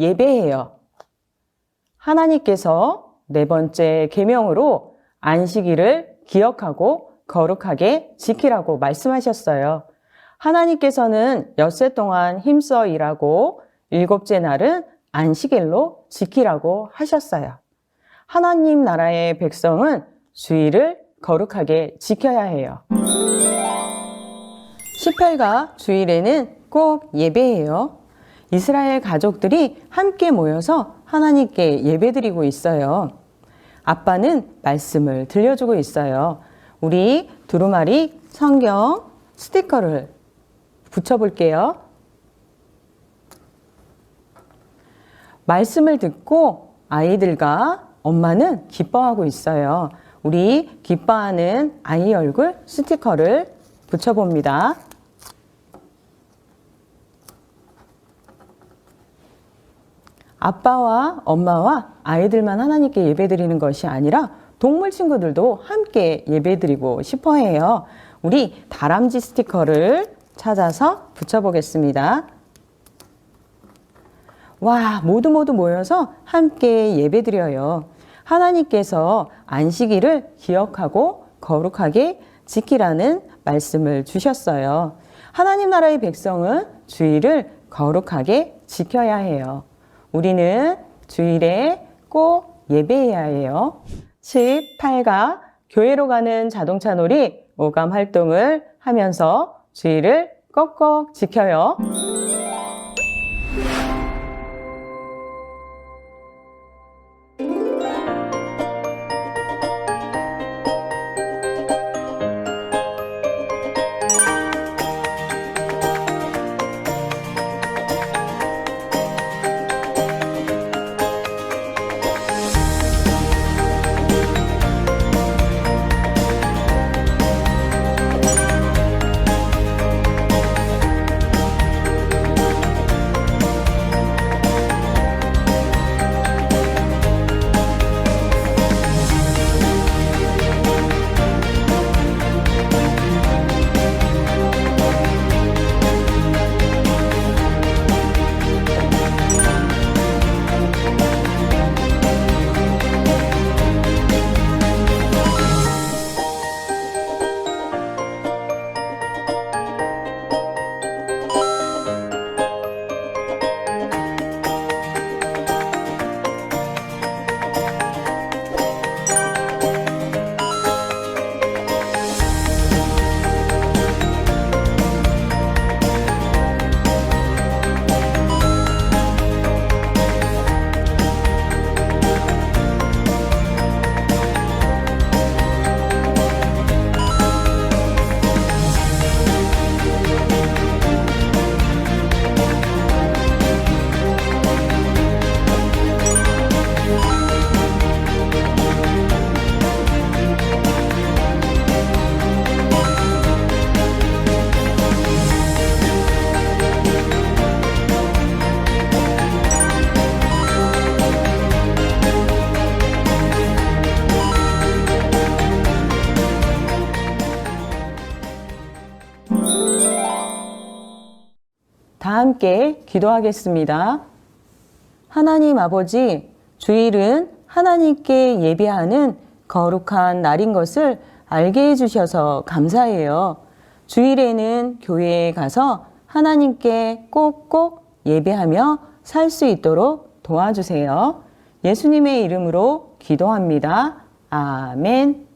예배해요. 하나님께서 네 번째 계명으로 안식일을 기억하고 거룩하게 지키라고 말씀하셨어요. 하나님께서는 엿새 동안 힘써 일하고 일곱째 날은 안식일로 지키라고 하셨어요. 하나님 나라의 백성은 주일을 거룩하게 지켜야 해요. 18가 주일에는 꼭 예배해요. 이스라엘 가족들이 함께 모여서 하나님께 예배드리고 있어요. 아빠는 말씀을 들려주고 있어요. 우리 두루마리 성경 스티커를 붙여볼게요. 말씀을 듣고 아이들과 엄마는 기뻐하고 있어요. 우리 기뻐하는 아이 얼굴 스티커를 붙여봅니다. 아빠와 엄마와 아이들만 하나님께 예배드리는 것이 아니라 동물 친구들도 함께 예배드리고 싶어 해요. 우리 다람쥐 스티커를 찾아서 붙여보겠습니다. 와, 모두 모두 모여서 함께 예배드려요. 하나님께서 안식일을 기억하고 거룩하게 지키라는 말씀을 주셨어요. 하나님 나라의 백성은 주일을 거룩하게 지켜야 해요. 우리는 주일에 꼭 예배해야 해요. 18가 교회로 가는 자동차 놀이 오감 활동을 하면서 주일을 꼭꼭 지켜요. 다 함께 기도하겠습니다. 하나님 아버지, 주일은 하나님께 예배하는 거룩한 날인 것을 알게 해주셔서 감사해요. 주일에는 교회에 가서 하나님께 꼭꼭 예배하며 살 수 있도록 도와주세요. 예수님의 이름으로 기도합니다. 아멘.